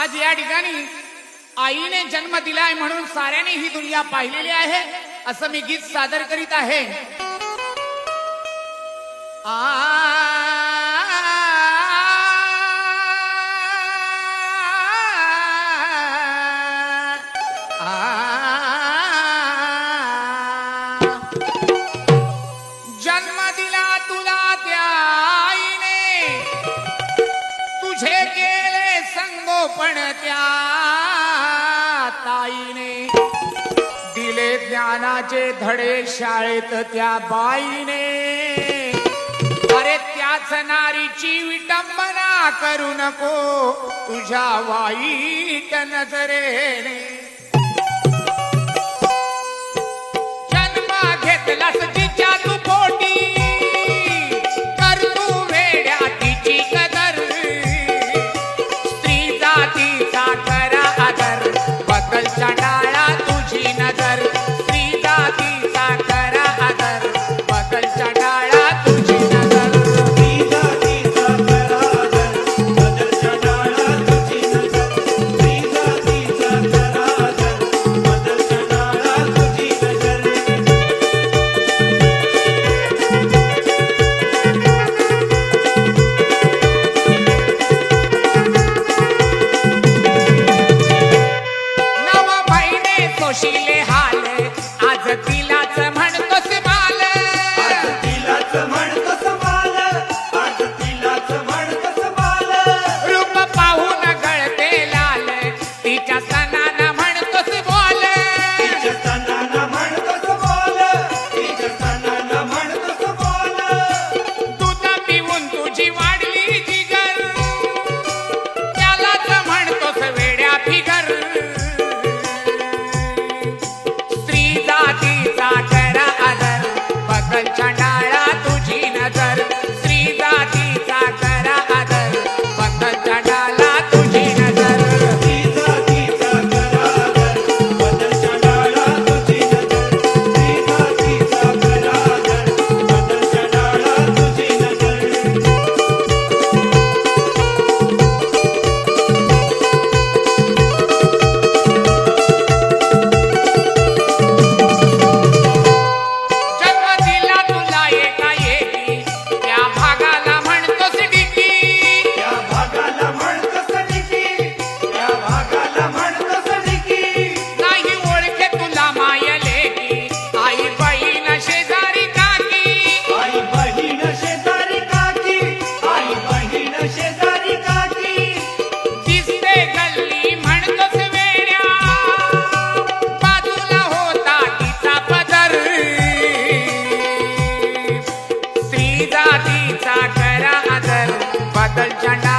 आज या ठिकाणी आईने जन्म दिलाय म्हणून साऱ्याने ही दुनिया पाहिलेली आहे असं मी गीत सादर करीत आहे. आ त्या ताईने दिले ज्ञानाचे धडे शाळेत त्या बाईने. अरे त्याच नारीची विटंबना करू नको तुझ्या वाईट नजरेने. Yeah.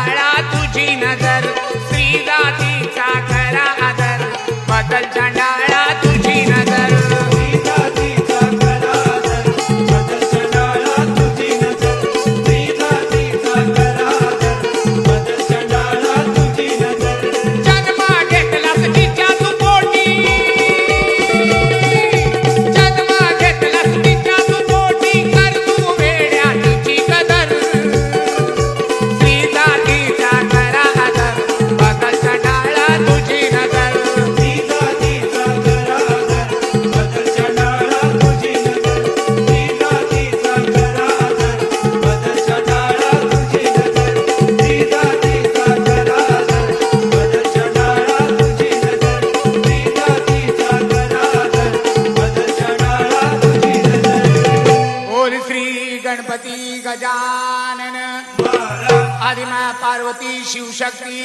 गणपती गजानन। आदिमा पार्वती शिवशक्ती।